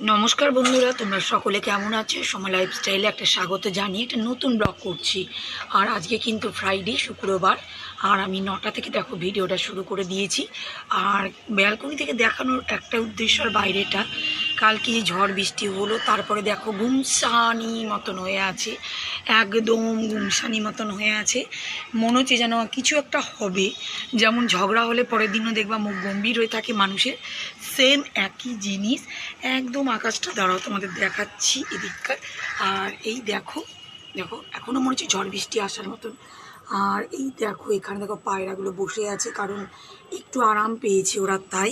নমস্কার বন্ধুরা, তোমরা সকলে কেমন আছো? সময় লাইফস্টাইলে একটা স্বাগত জানিয়ে একটা নতুন ব্লগ করছি। আর আজকে কিন্তু ফ্রাইডে শুক্রবার। আর আমি নটা থেকে দেখো ভিডিওটা শুরু করে দিয়েছি। আর ব্যালকনি থেকে দেখানোর একটা উদ্দেশ্যর বাইরেটা কালকে ঝড় বৃষ্টি হলো, তারপরে দেখো গুমসানি মতন হয়ে আছে, একদম গুমসানি মতন হয়ে আছে। মনে হচ্ছে যেন কিছু একটা হবে। যেমন ঝগড়া হলে পরের দিনও দেখবা মুখ গম্ভীর হয়ে থাকে মানুষের। সেম একই জিনিস, একদম আকাশটা দাঁড়াও, তোমাদের দেখাচ্ছি এদিককার। আর এই দেখো দেখো এখনও মনে হচ্ছে ঝড় বৃষ্টি আসার মতন। আর এই দেখো, এখানে দেখো পায়রাগুলো বসে আছে, কারণ একটু আরাম পেয়েছে ওরা, তাই।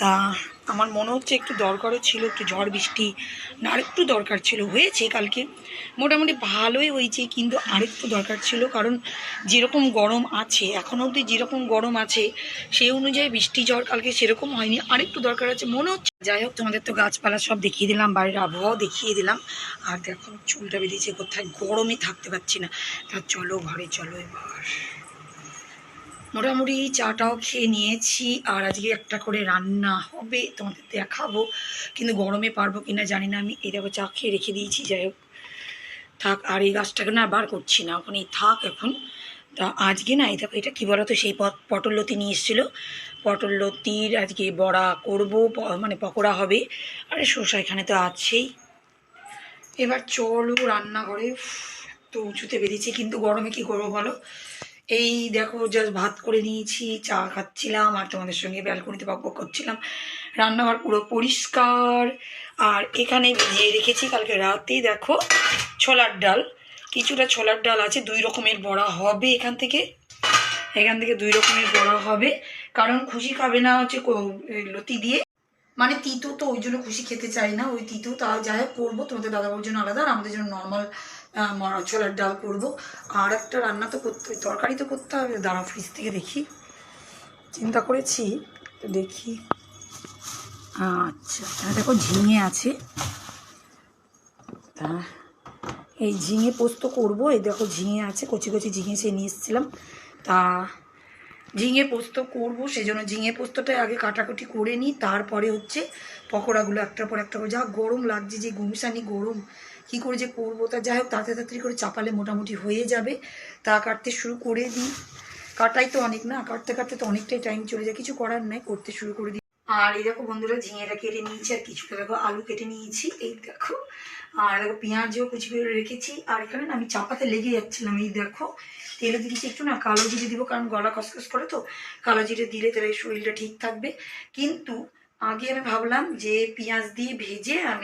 তা আমার মনে হচ্ছে একটু দরকারও ছিল, একটু ঝড় বৃষ্টি না আরেকটু দরকার ছিল, হয়েছে কালকে। মোটামুটি ভালোই হয়েছে, কিন্তু আরেকটু দরকার ছিল, কারণ যেরকম গরম আছে এখনও অবধি যেরকম গরম আছে সেই অনুযায়ী বৃষ্টি, ঝড় কালকে সেরকম হয়নি। আরেকটু দরকার আছে, মনে হচ্ছে যাই হোক, তোমাদের তো গাছপালা সব দেখিয়ে দিলাম, বাড়ির আবহাওয়াও দেখিয়ে দিলাম। আর দেখো, চুলটা বেরিয়েছে কোথায় গরমে থাকতে পারছি না। তা চলো, ঘরে চলো এবার। মোটামুটি চাটাও খেয়ে নিয়েছি, আর আজকে একটা করে রান্না হবে, তোমাদের দেখাবো। কিন্তু গরমে পারব কিনা জানি না, আমি এই দেখো চা খেয়ে রেখে দিয়েছি, যাই হোক। থাক, আর এই গাছটাকে না বার করছি না, ওখানেই থাক এখন। তা আজকে না, এই দেখো, এটা কী বলো তো সেই পট- পটল লতি নিয়ে এসেছিল। পটল লতির আজকে বড়া করব মানে পকোড়া হবে, আরে শসা এখানে তো আছেই। এবার চলো রান্নাঘরে তো উঁচুতে বেরিয়েছি কিন্তু গরমে কি করব বলো? এই দেখো জাস্ট ভাত করে নিয়েছি, চা খাচ্ছিলাম, আর তোমাদের সঙ্গে ব্যালকনিতে বক করছিলাম। রান্নাঘর পুরো পরিষ্কার। আর এখানে ভিজিয়ে রেখেছি কালকে রাতে, দেখো, ছোলার ডাল। কিছুটা ছোলার ডাল আছে, দুই রকমের বড়া হবে এখান থেকে। এখান থেকে দুই রকমের বড়া হবে। কারণ খুশি খাবে না হচ্ছে লতি দিয়ে। মানে তিতো তো ওই জন্য খুশি খেতে চাই না, ওই তিতো। তা যাই হোক, করব। তোমাদের দাদা জন্য আলাদা, আর আমাদের জন্য নর্মাল ছোলার ডাল করব। আর একটা রান্না তো করতে তরকারি তো করতে হবে। দাঁড়া ফ্রিজ থেকে দেখি। চিন্তা করেছি, তো দেখি। আচ্ছা দেখো ঝিঙে আছে। তা, এই ঝিঙে পোস্ত করব। এই দেখো ঝিঙে আছে, কচি কচি ঝিঙে সে নিয়ে এসেছিলাম। তা, ঝিঙে পোস্ত করব সেই জন্য ঝিঙে পোস্তটা আগে কাটাকুটি করে নিই। তারপরে হচ্ছে পকোড়াগুলো একটার পর একটা করে। যা গরম লাগছে, যে গুমসানি গরম। কী করে যে করব? তা যাই হোক তাড়াতাড়ি করে চাপালে মোটামুটি হয়ে যাবে। তা কাটতে শুরু করে দিই। কাটাই তো অনেক না? কাটতে কাটতে তো অনেকটাই টাইম চলে যায়। কিছু করার নাই করতে শুরু করে দিই। আর এই দেখো বন্ধুরা ঝিঙেটা কেটে নিয়েছি আর কিছুটা দেখো আলু কেটে নিয়েছি। এই দেখো। আর দেখো পেঁয়াজও কুচি করে রেখেছি। আর এখানে আমি চাপাতে লেগে যাচ্ছিলাম এই দেখো। তেলে দিয়েছি একটু না কালো জিরে দিব কারণ গলা কসকস করে তো। কালো জিরে দিলে তাহলে শরীরটা ঠিক থাকবে। কিন্তু আগে আমি ভাবলাম যে পেঁয়াজ দিয়ে ভেজে আম,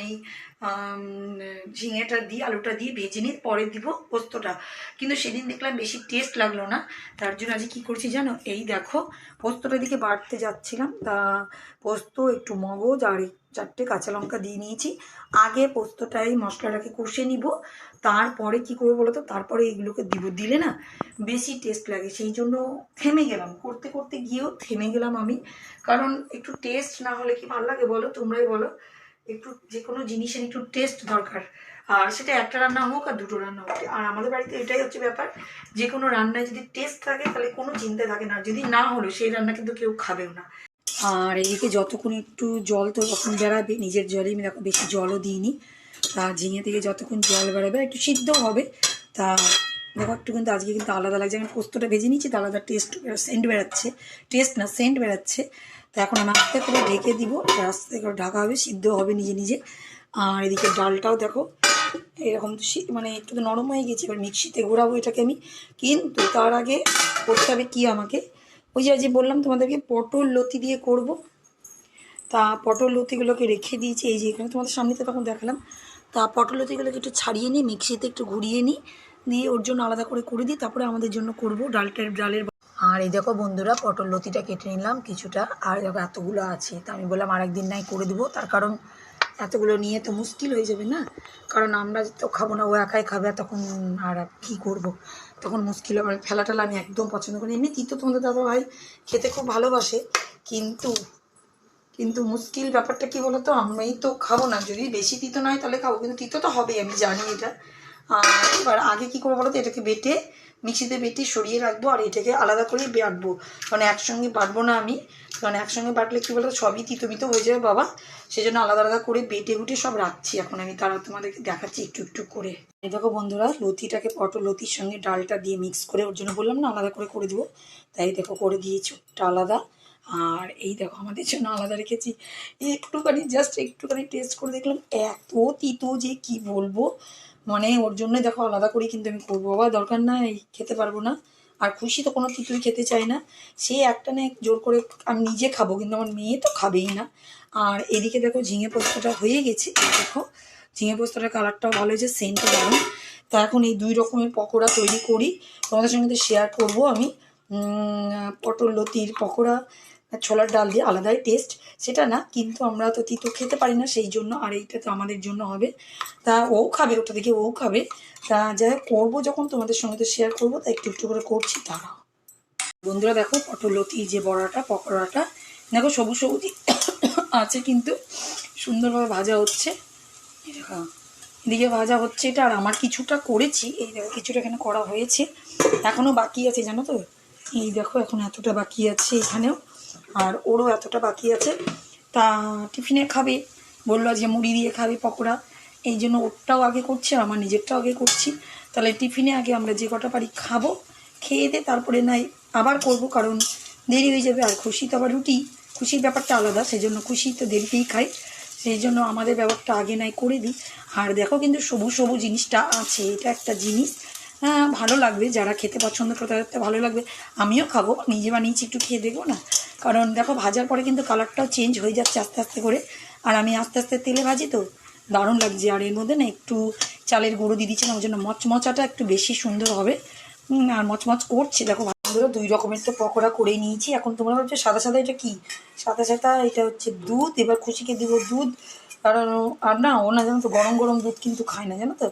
ঝিঙেটা দিয়ে, আলুটা দিয়ে ভেজে নিয়ে পরে দিব পোস্তটা। কিন্তু সেদিন দেখলাম বেশি টেস্ট লাগল না। তার জন্য আজকে কী করছি জানো? এই দেখো পোস্তটার দিকে বাড়তে যাচ্ছিলাম। তা পোস্ত একটু মগজ আর চারটে কাঁচা লঙ্কা দিয়ে নিয়েছি। আগে পোস্তটাই মশলাটাকে কষে নিব। তারপরে কি করব বলো তো তারপরে এইগুলোকে দিব। দিলে না বেশি টেস্ট লাগে। সেই জন্য থেমে গেলাম। করতে করতে গিয়েও থেমে গেলাম আমি। কারণ একটু টেস্ট না হলে কি ভালো লাগে বলো? তোমরাই বলো। একটু যে কোনো জিনিসের একটু টেস্ট দরকার। আর সেটা একটা রান্না হোক আর দুটো রান্না হোক। আর আমাদের বাড়িতে এটাই হচ্ছে ব্যাপার যে কোনো রান্নায় যদি টেস্ট থাকে, তাহলে কোনো চিন্তা থাকে না। যদি না হলো, সেই রান্না কিন্তু কেউ খাবেও না। আর এদিকে যতক্ষণ একটু জল তো তখন বেড়াবে, নিজের জলে আমি দেখো বেশি জলও দিইনি। তা ঝিঙে থেকে যতক্ষণ জল বেড়াবে, একটু সিদ্ধ হবে। তা দেখো একটু কিন্তু আজকে কিন্তু আলাদা লাগছে। আমি পোস্তটা ভেজে নিচ্ছি তা আলাদা টেস্ট সেন্ট বেড়াচ্ছে। টেস্ট না সেন্ট বেড়াচ্ছে। তো এখন আমি আস্তে করে ঢেকে দিব। আস্তে করে ঢাকা হবে, সিদ্ধ হবে নিজে নিজে। আর এদিকে ডালটাও দেখো, এরকম তো মানে একটু তো নরম হয়ে গেছে। এবার মিক্সিতে ঘোরাবো এটাকে আমি। কিন্তু তার আগে করতে হবে কী আমাকে? ওই যে যে বললাম তোমাদেরকে, পটল লতি দিয়ে করব। তা পটল লতিগুলোকে রেখে দিয়েছি। এই যে এখানে তোমাদের সামনেতে তখন দেখালাম। তা পটল লতিগুলোকে একটু ছাড়িয়ে নিই, মিক্সিতে একটু ঘুরিয়ে নিই। দিয়ে ওর জন্য আলাদা করে করে দিই। তারপরে আমাদের জন্য করব ডালটার, ডালের আর এই দেখো বন্ধুরা, পটল লতিটা কেটে নিলাম কিছুটা। আর দেখো এতগুলো আছে। তা আমি বললাম আরেকদিন নাই করে দেবো। তার কারণ এতগুলো নিয়ে তো মুশকিল হয়ে যাবে না? কারণ আমরা তো খাব না, ও একাই খাবে তখন আর কী করব? তখন মুশকিল হবে। ফেলা টেলা আমি একদম পছন্দ করি এমনি তিতো তোমাদের দাদা ভাই খেতে খুব ভালোবাসে। কিন্তু কিন্তু মুশকিল ব্যাপারটা কি বলতো? আমি তো খাব না। যদি বেশি তিতো নয় তাহলে খাব। কিন্তু তিতো তো হবেই, আমি জানি এটা। আর এবার আগে কী করব বলতো এটাকে বেটে, মিক্সিতে বেটে সরিয়ে রাখব আর এটাকে আলাদা করে বাটবো। কারণ একসঙ্গে বাটবো না আমি। কারণ একসঙ্গে বাটলে কী বলতো? সবই তিতমিত হয়ে যাবে বাবা। সেই জন্য আলাদা আলাদা করে বেটে বুটে সব রাখছি এখন আমি। তারা তোমাদেরকে দেখাচ্ছি একটু একটু করে। এই দেখো বন্ধুরা, লতিটাকে পটল লতির সঙ্গে ডালটা দিয়ে মিক্স করে, ওর জন্য বললাম না আলাদা করে করে দেবো। তাই দেখো করে দিয়েছি ওটা আলাদা। আর এই দেখো আমাদের জন্য আলাদা রেখেছি। একটুখানি জাস্ট একটুখানি টেস্ট করে দেখলাম। এত তিতো যে কি বলব? মানে ওর জন্য দেখো আলাদা করে কিন্তু আমি করব। বাবা, দরকার নাই, খেতে পারব না। আর খুশি তো কোনো তিতুই খেতে চায় না। সে একটা না জোর করে আমি নিজে খাব, কিন্তু আমার মেয়ে তো খাবেই না। আর এদিকে দেখো ঝিঙে পোস্তটা হয়ে গেছে। দেখো, ঝিঙে পোস্তটার কালারটাও ভালো হয়েছে সেন্টও দারুণ। তা এখন এই দুই রকমের পকোড়া তৈরি করি। তোমাদের সঙ্গে তো শেয়ার করব আমি। পটল লতির পকোড়া ছোলার ডাল দিয়ে আলাদাই টেস্ট সেটা না, কিন্তু আমরা তো তিতো খেতে পারি না, সেই জন্য আর এইটা তো আমাদের জন্য হবে। তা ও খাবে, ওটা দেখে ও খাবে। তা যাই করব যখন, তোমাদের সঙ্গে তো শেয়ার করব, তা একটু একটু করে করছি তারাও বন্ধুরা দেখো, পটল লতি, যে বড়াটা, পকোড়াটা, দেখো সবুজ সবুজ আছে কিন্তু, সুন্দরভাবে ভাজা হচ্ছে। এদিকে ভাজা হচ্ছে এটা, আর আমার কিছুটা করেছি, এই দেখো, কিছুটা এখানে করা হয়েছে। এখনও বাকি আছে, জানো তো? এই দেখো, এখন এতটা বাকি আছে এখানেও। আর ওরও এতটা বাকি আছে। তা টিফিনে খাবে। বলল যে মুড়ি দিয়ে খাবে পকোড়া। এই জন্য ওরটাও আগে করছি আর আমার নিজেরটাও আগে করছি। তাহলে টিফিনে আগে আমরা যে কটা পারি খাব, খেয়ে দে তারপরে নাই আবার করব কারণ দেরি হয়ে যাবে। আর খুশি তো আবার রুটি। খুশির ব্যাপারটা আলাদা সেই জন্য খুশি তো দেরিতেই খাই সেই জন্য আমাদের ব্যাপারটা আগে নাই করে দিই। আর দেখো কিন্তু সবুজ সবুজ জিনিসটা আছে। এটা একটা জিনিস। ভালো লাগবে। যারা খেতে পছন্দ করে তাদের ভালো লাগবে। আমিও খাব, নিজে বানিয়েছি, একটু খেয়ে দেখব না। কারণ দেখো, ভাজার পরে কিন্তু কালারটাও চেঞ্জ হয়ে যাচ্ছে আস্তে আস্তে করে। আর আমি আস্তে আস্তে তেলে ভাজি তো, দারুণ লাগছে। আর এর মধ্যে না একটু চালের গুঁড়ো দিয়ে দিচ্ছিলাম ওই জন্য মচমচাটা একটু বেশি সুন্দর হবে। আর মচমচ করছে। দেখো বন্ধুরা দুই রকমের তো পকোড়া করে নিয়েছি। এখন তোমরা ভাবছ সাদা সাদা এটা কি? সাদা সাদা, এটা হচ্ছে দুধ। এবার খুশিকে দিব দুধ। কারণ আর না, ও না জানো তো গরম গরম দুধ কিন্তু খায় না, জানো তো?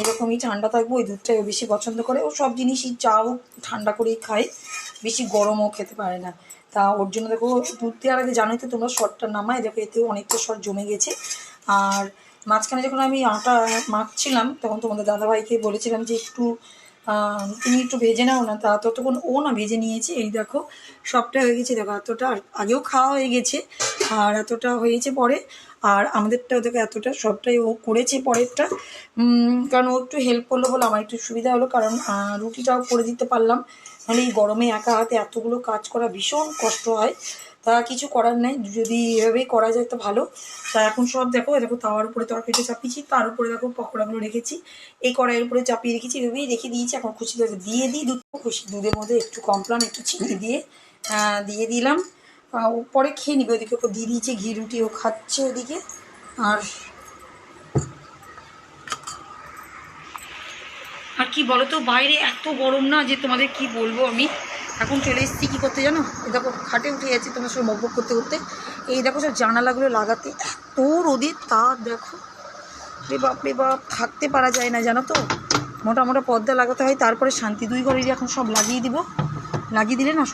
এরকমই ঠান্ডা থাকবে, ওই দুধটাই ও বেশি পছন্দ করে। ও সব জিনিসই চাও, ঠান্ডা করেই খায়, বেশি গরমও খেতে পারে না। তা ওর জন্য দেখো, দুধ দেওয়ার আগে জানোই তো তোমরা শর্টটা নামায়, দেখো এতেও অনেকটা শর্ট জমে গেছে। আর মাঝখানে যখন আমি আটা মাখছিলাম, তখন তোমাদের দাদাভাইকে বলেছিলাম যে একটু তুমি একটু ভেজে নাও না, তা ততক্ষণ ও না ভেজে নিয়েছে। এই দেখো, সবটা হয়ে গেছে। দেখো, এতটা আগেও খাওয়া হয়ে গেছে, আর এতটা হয়েছে পরে। আর আমাদেরটাও দেখো, এতটা সবটাই ও করেছে পরেরটা। কারণ ও একটু হেল্প করল বলে আমার একটু সুবিধা হলো, কারণ রুটিটাও করে দিতে পারলাম। নাহলে এই গরমে একা হাতে এতগুলো কাজ করা ভীষণ কষ্ট হয়। তা কিছু করার নেই, যদি এভাবেই করা যায় তো ভালো। তা এখন সব দেখো দেখো তাওয়ার উপরে তরকারিটা চাপিয়েছি, তার উপরে দেখো পকোড়াগুলো রেখেছি। এই কড়াইয়ের উপরে চাপিয়ে রেখেছি, এভাবেই রেখে দিয়েছি, এখন খুশি দিয়ে দিই দুধ, খুশি দুধের মধ্যে একটু কমপ্লান একটু চিনি দিয়ে দিয়ে দিলাম। পরে খেয়ে নিবে, ওদিকে ওপর দিয়ে দিয়েছি, ঘি রুটি ও খাচ্ছে ওদিকে। আর আর কি বলো তো বাইরে এত গরম না যে তোমাদের কি বলব আমি। এখন চলে এসেছি, কী করতে জানো? এই দেখো, খাটে উঠে যাচ্ছি তোমার সঙ্গে মকবক করতে করতে। এই দেখো সব জানালাগুলো লাগাতে, এত রোদের তা দেখো। রে বাপ রে বাপ, থাকতে পারা যায় না, জানো তো? মোটা মোটা পর্দা লাগাতে হয়, তারপরে শান্তি দুই ঘরেরই এখন সব লাগিয়ে দিব। লাগিয়ে দিলে না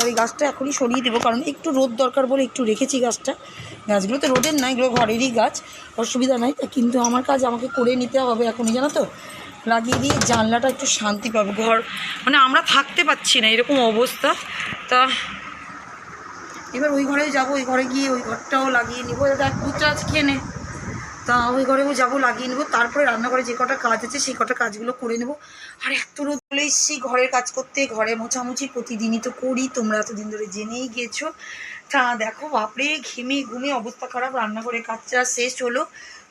আর এই গাছটা এখনই সরিয়ে দেবো, কারণ একটু রোদ দরকার বলে একটু রেখেছি গাছটা। গাছগুলো তো রোদের নাই, এগুলো ঘরেরই গাছ, অসুবিধা নাই, কিন্তু আমার কাজ আমাকে করে নিতে হবে এখনই, জানো তো? লাগিয়ে দিয়ে জানলাটা একটু শান্তি পাবো। ঘর মানে আমরা থাকতে পাচ্ছি না, এরকম অবস্থা। তা এবার ওই ঘরে যাব, ওই ঘরে গিয়ে ওই ঘরটাও লাগিয়ে নিবো। দেখ দুধটা আজ খেয়ে তা ওই ঘরেও যাব, লাগিয়ে নেব। তারপরে রান্নাঘরে যে কটা কাজ আছে, সেই কটা কাজগুলো করে নেব। আর এত রোদ চলে এসেছি ঘরের কাজ করতে, ঘরে মোছামুছি প্রতিদিনই তো করি, তোমরা এতদিন ধরে জেনেই গেছো। তা দেখো, বাপরে, ঘেমে ঘুমে অবস্থা খারাপ, রান্নাঘরে কাজটা শেষ হলো।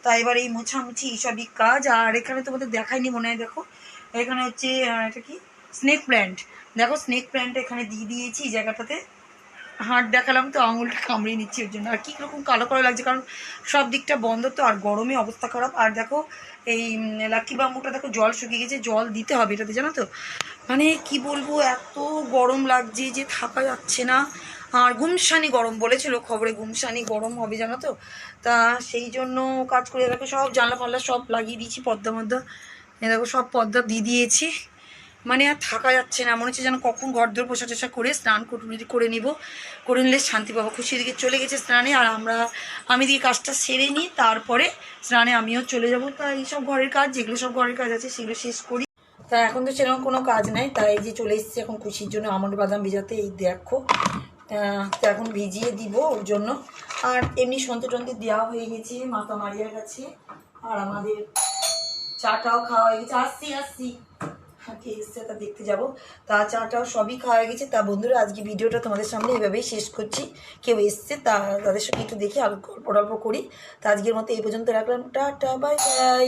তা এবার এই মোছামুছি এইসবই কাজ, আর এখানে তোমাদের দেখাইনি মনে হয়, দেখো। এখানে হচ্ছে এটা কি? স্নেক প্ল্যান্ট দেখো স্নেক প্ল্যান্ট এখানে দিয়ে দিয়েছি জায়গাটাতে। হাঁট দেখালাম তো, আঙুলটা কামড়িয়ে নিচ্ছি ওর জন্য। আর কি রকম কালো কালো লাগছে, কারণ সব দিকটা বন্ধ তো, আর গরমে অবস্থা খারাপ। আর দেখো, এই লাকি বাম্বুটা দেখো, জল শুকিয়ে গেছে, জল দিতে হবে এটাতে, জানো তো? মানে কি বলব, এত গরম লাগছে যে থাকা যাচ্ছে না। আর গুমসানি গরম বলেছিল, খবরে গুমসানি গরম হবে জানো তো? তা সেই জন্য কাজ করে দেখো সব জানলা ফাল্লা সব লাগিয়ে দিয়েছি, পদ্মা মদ্দা। এ দেখো সব পদ্মা দিয়ে দিয়েছি। মানে আর থাকা যাচ্ছে না, মনে হচ্ছে যেন কখন ঘর দোর পোষা টোষা করে স্নান করে নিব। করে নিলে শান্তি পাবো, খুশি দিকে চলে গেছে স্নানে, আর আমরা, আমি দিকে কাজটা সেরে নিই, তারপরে স্নানে আমিও চলে যাব। তা এইসব ঘরের কাজ, যেগুলো সব ঘরের কাজ আছে, সেগুলো শেষ করি। তা এখন তো সেরকম কোনো কাজ নাই, তাই যে চলে এসেছি এখন খুশির জন্য আমন্ড বাদাম ভিজাতে, এই দেখো। তো এখন ভিজিয়ে দিব ওর জন্য। আর এমনি সন্তে টন্তে দেওয়া হয়ে গেছে মাতা মারিয়ার কাছে। আর আমাদের চাটাও খাওয়া হয়ে গেছে। আসছি আসছি। কে এসছে তা দেখতে যাব। তা চাটাও সবই খাওয়া হয়ে গেছে। তা বন্ধুরা, আজকে ভিডিওটা তোমাদের সামনে এভাবেই শেষ করছি। কেউ এসছে তা তাদের সঙ্গে একটু দেখি আর গল্প টল্প করি। তা আজকের মতো এই পর্যন্ত রাখলাম। Tata, bye bye.